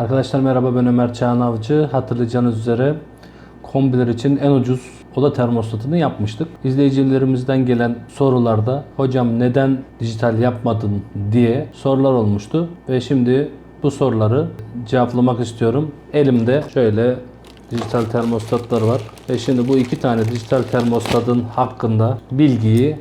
Arkadaşlar merhaba ben Ömer Çağan Avcı. Hatırlayacağınız üzere kombiler için en ucuz oda termostatını yapmıştık. İzleyicilerimizden gelen sorularda hocam neden dijital yapmadın diye sorular olmuştu. Ve şimdi bu soruları cevaplamak istiyorum. Elimde şöyle dijital termostatlar var. Ve şimdi bu iki tane dijital termostatın hakkında bilgiyi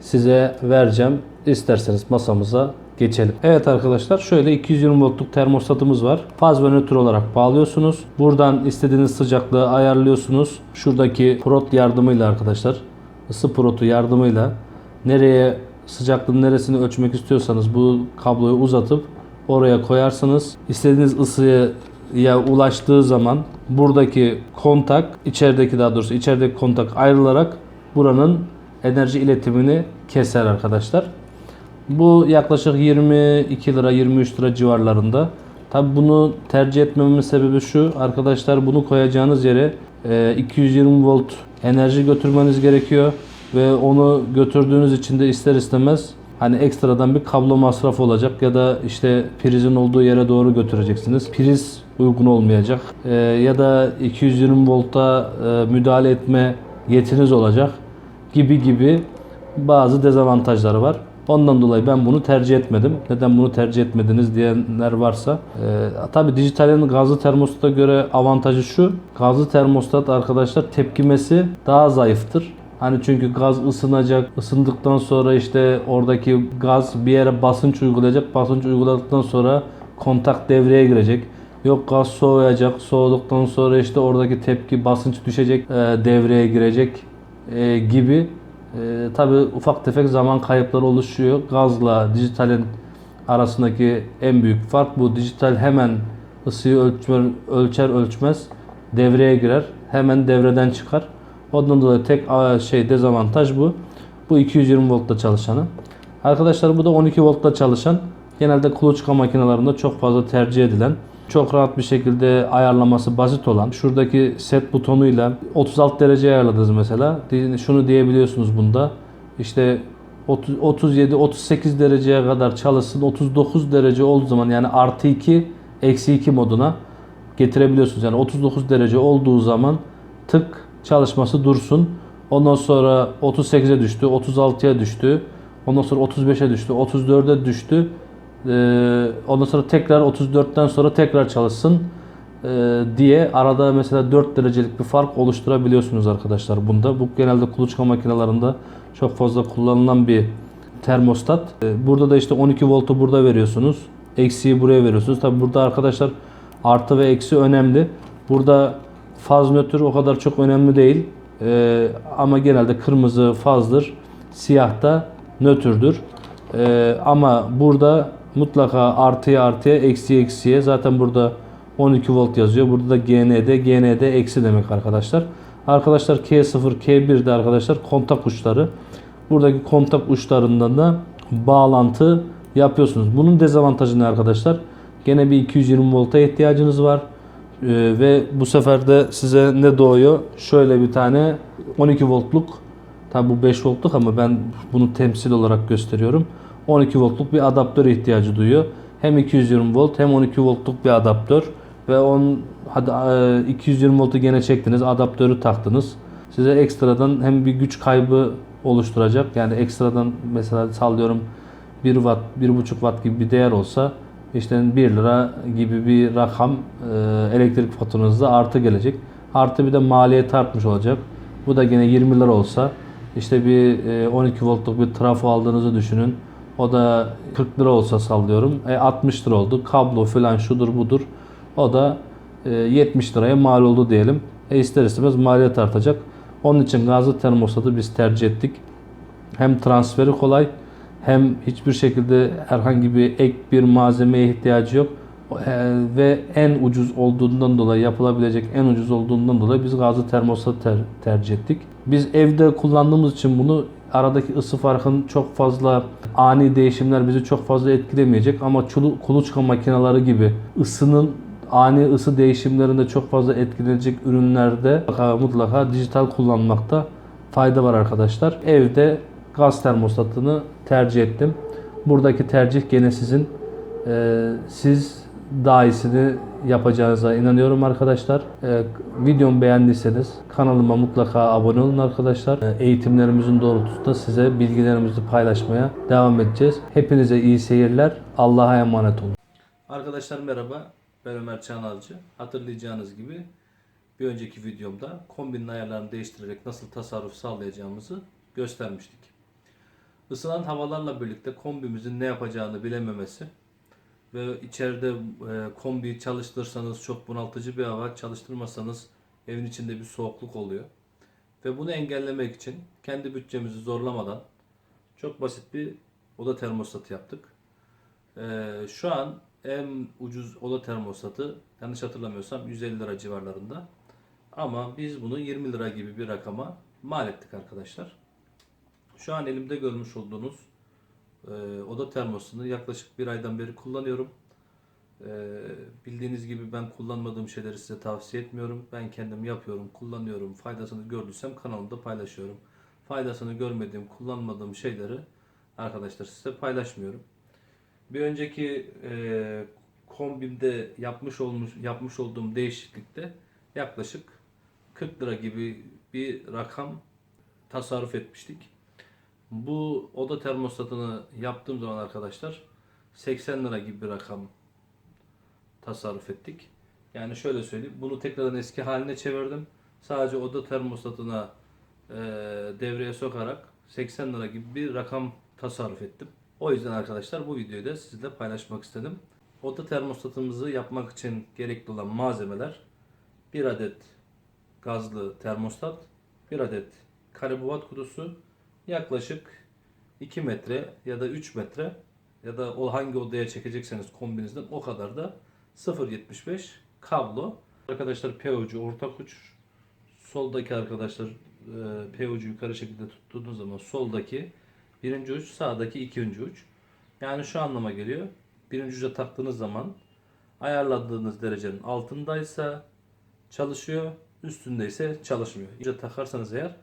size vereceğim. İsterseniz masamıza geçelim. Evet arkadaşlar şöyle 220 voltluk termostatımız var. Faz ve nötr olarak bağlıyorsunuz. Buradan istediğiniz sıcaklığı ayarlıyorsunuz. Şuradaki prot yardımıyla arkadaşlar ısı protu yardımıyla nereye sıcaklığın neresini ölçmek istiyorsanız bu kabloyu uzatıp oraya koyarsınız. İstediğiniz ısıya ulaştığı zaman buradaki kontak içerideki daha doğrusu içerideki kontak ayrılarak buranın enerji iletimini keser arkadaşlar. Bu yaklaşık 22 lira 23 lira civarlarında. Tabi bunu tercih etmememin sebebi şu. Arkadaşlar bunu koyacağınız yere e, 220 volt enerji götürmeniz gerekiyor. Ve onu götürdüğünüz için de ister istemez hani ekstradan bir kablo masrafı olacak ya da işte prizin olduğu yere doğru götüreceksiniz. Priz uygun olmayacak. E, ya da 220 volta e, müdahale etme yetiniz olacak gibi gibi bazı dezavantajları var. Ondan dolayı ben bunu tercih etmedim. Neden bunu tercih etmediniz diyenler varsa. E, tabii dijitalin gazlı termostata göre avantajı şu. Gazlı termostat arkadaşlar tepkimesi daha zayıftır. Hani çünkü gaz ısınacak. Isındıktan sonra işte oradaki gaz bir yere basınç uygulayacak. Basınç uyguladıktan sonra kontak devreye girecek. Yok gaz soğuyacak. Soğuduktan sonra işte oradaki tepki basınç düşecek. e, devreye girecek e, gibi e, tabi ufak tefek zaman kayıpları oluşuyor. Gazla dijitalin arasındaki en büyük fark bu. Dijital hemen ısıyı ölçer, ölçer ölçmez devreye girer. Hemen devreden çıkar. Ondan dolayı tek şey dezavantaj bu. Bu 220 voltta çalışanı. Arkadaşlar bu da 12 voltta çalışan. Genelde kuluçka makinelerinde çok fazla tercih edilen çok rahat bir şekilde ayarlaması basit olan şuradaki set butonuyla 36 derece ayarladınız mesela. Şunu diyebiliyorsunuz bunda. İşte 37-38 dereceye kadar çalışsın. 39 derece olduğu zaman yani artı 2 eksi 2 moduna getirebiliyorsunuz. Yani 39 derece olduğu zaman tık çalışması dursun. Ondan sonra 38'e düştü, 36'ya düştü. Ondan sonra 35'e düştü, 34'e düştü. Ee, ondan sonra tekrar 34'ten sonra tekrar çalışsın ee, diye arada mesela 4 derecelik bir fark oluşturabiliyorsunuz arkadaşlar bunda. Bu genelde kuluçka makinelerinde çok fazla kullanılan bir termostat. Ee, burada da işte 12 voltu burada veriyorsunuz. Eksiği buraya veriyorsunuz. Tabi burada arkadaşlar artı ve eksi önemli. Burada faz nötr o kadar çok önemli değil. Ama genelde kırmızı fazdır. Siyah da nötrdür. Ama burada mutlaka artıya artıya eksiye eksiye zaten burada 12 volt yazıyor. Burada da GND GND eksi demek arkadaşlar. Arkadaşlar K0 K1 de arkadaşlar kontak uçları. Buradaki kontak uçlarından da bağlantı yapıyorsunuz. Bunun dezavantajı ne arkadaşlar? Gene bir 220 volta ihtiyacınız var. Ee, ve bu sefer de size ne doğuyor? Şöyle bir tane 12 voltluk Tabi bu 5 voltluk ama ben bunu temsil olarak gösteriyorum. 12 voltluk bir adaptör ihtiyacı duyuyor. Hem 220 volt hem 12 voltluk bir adaptör ve on hadi e, 220 voltu gene çektiniz, adaptörü taktınız. Size ekstradan hem bir güç kaybı oluşturacak. Yani ekstradan mesela sallıyorum 1 watt, 1.5 watt gibi bir değer olsa işte 1 lira gibi bir rakam e, elektrik faturanızda artı gelecek. Artı bir de maliyet artmış olacak. Bu da gene 20 lira olsa işte bir e, 12 voltluk bir trafo aldığınızı düşünün. O da 40 lira olsa sallıyorum. E 60 lira oldu. Kablo falan şudur budur. O da e, 70 liraya mal oldu diyelim. E ister istemez maliyet artacak. Onun için gazlı termostatı biz tercih ettik. Hem transferi kolay hem hiçbir şekilde herhangi bir ek bir malzemeye ihtiyacı yok. E, ve en ucuz olduğundan dolayı yapılabilecek en ucuz olduğundan dolayı biz gazlı termostat ter, tercih ettik. Biz evde kullandığımız için bunu aradaki ısı farkının çok fazla ani değişimler bizi çok fazla etkilemeyecek ama çulu, kuluçka makineleri gibi ısının ani ısı değişimlerinde çok fazla etkilenecek ürünlerde mutlaka, mutlaka dijital kullanmakta fayda var arkadaşlar. Evde gaz termostatını tercih ettim. Buradaki tercih gene sizin. Ee, siz daha iyisini yapacağınıza inanıyorum arkadaşlar. Ee, videomu beğendiyseniz kanalıma mutlaka abone olun arkadaşlar. Ee, eğitimlerimizin doğrultusunda size bilgilerimizi paylaşmaya devam edeceğiz. Hepinize iyi seyirler. Allah'a emanet olun. Arkadaşlar merhaba. Ben Ömer Çanalcı. Hatırlayacağınız gibi bir önceki videomda kombinin ayarlarını değiştirerek nasıl tasarruf sağlayacağımızı göstermiştik. Isınan havalarla birlikte kombimizin ne yapacağını bilememesi ve içeride e, kombiyi çalıştırırsanız çok bunaltıcı bir hava, çalıştırmasanız evin içinde bir soğukluk oluyor. Ve bunu engellemek için kendi bütçemizi zorlamadan çok basit bir oda termostatı yaptık. E, şu an en ucuz oda termostatı yanlış hatırlamıyorsam 150 lira civarlarında. Ama biz bunu 20 lira gibi bir rakama mal ettik arkadaşlar. Şu an elimde görmüş olduğunuz e, oda termosunu yaklaşık bir aydan beri kullanıyorum. E, bildiğiniz gibi ben kullanmadığım şeyleri size tavsiye etmiyorum. Ben kendim yapıyorum, kullanıyorum. Faydasını gördüysem kanalımda paylaşıyorum. Faydasını görmediğim, kullanmadığım şeyleri arkadaşlar size paylaşmıyorum. Bir önceki e, kombimde yapmış olmuş yapmış olduğum değişiklikte yaklaşık 40 lira gibi bir rakam tasarruf etmiştik. Bu oda termostatını yaptığım zaman arkadaşlar 80 lira gibi bir rakam tasarruf ettik. Yani şöyle söyleyeyim. Bunu tekrardan eski haline çevirdim. Sadece oda termostatına e, devreye sokarak 80 lira gibi bir rakam tasarruf ettim. O yüzden arkadaşlar bu videoyu da sizinle paylaşmak istedim. Oda termostatımızı yapmak için gerekli olan malzemeler 1 adet gazlı termostat, 1 adet karbonat kutusu, yaklaşık 2 metre ya da 3 metre ya da o hangi odaya çekecekseniz kombinizden o kadar da 0.75 kablo. Arkadaşlar P ucu ortak uç. Soldaki arkadaşlar e, P ucu yukarı şekilde tuttuğunuz zaman soldaki birinci uç sağdaki ikinci uç. Yani şu anlama geliyor. Birinci uca taktığınız zaman ayarladığınız derecenin altındaysa çalışıyor, üstündeyse çalışmıyor. Uca takarsanız eğer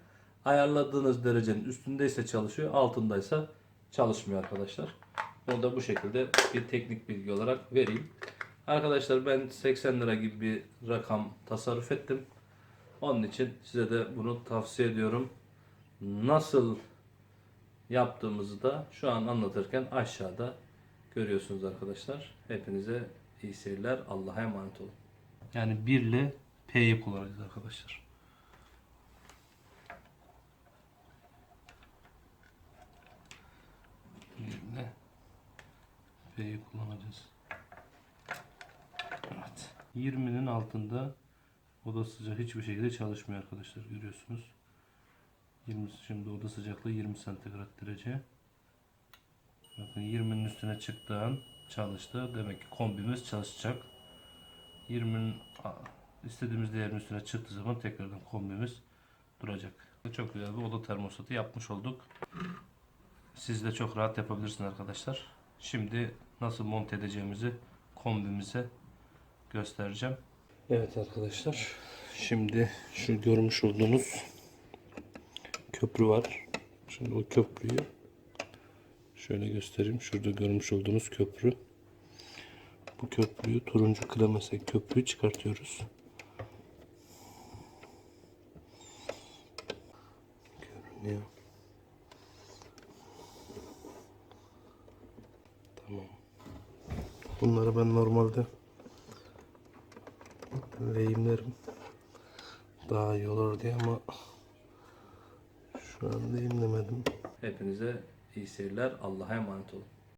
ayarladığınız derecenin üstündeyse çalışıyor, altındaysa çalışmıyor arkadaşlar. Bunu da bu şekilde bir teknik bilgi olarak vereyim. Arkadaşlar ben 80 lira gibi bir rakam tasarruf ettim. Onun için size de bunu tavsiye ediyorum. Nasıl yaptığımızı da şu an anlatırken aşağıda görüyorsunuz arkadaşlar. Hepinize iyi seyirler. Allah'a emanet olun. Yani 1 ile P'yi kullanacağız arkadaşlar. Ne? P'yi kullanacağız. Evet. 20'nin altında oda sıcak hiçbir şekilde çalışmıyor arkadaşlar. Görüyorsunuz. 20 şimdi oda sıcaklığı 20 santigrat derece. Bakın 20'nin üstüne çıktığı an çalıştı. Demek ki kombimiz çalışacak. 20'nin a- istediğimiz değerin üstüne çıktığı zaman tekrardan kombimiz duracak. Çok güzel bir oda termostatı yapmış olduk. Siz de çok rahat yapabilirsiniz arkadaşlar. Şimdi nasıl monte edeceğimizi kombimize göstereceğim. Evet arkadaşlar. Şimdi şu görmüş olduğunuz köprü var. Şimdi o köprüyü şöyle göstereyim. Şurada görmüş olduğunuz köprü. Bu köprüyü turuncu kremese köprüyü çıkartıyoruz. Görünüyor. Bunları ben normalde lehimlerim daha iyi olur diye ama şu an lehimlemedim. Hepinize iyi seyirler. Allah'a emanet olun.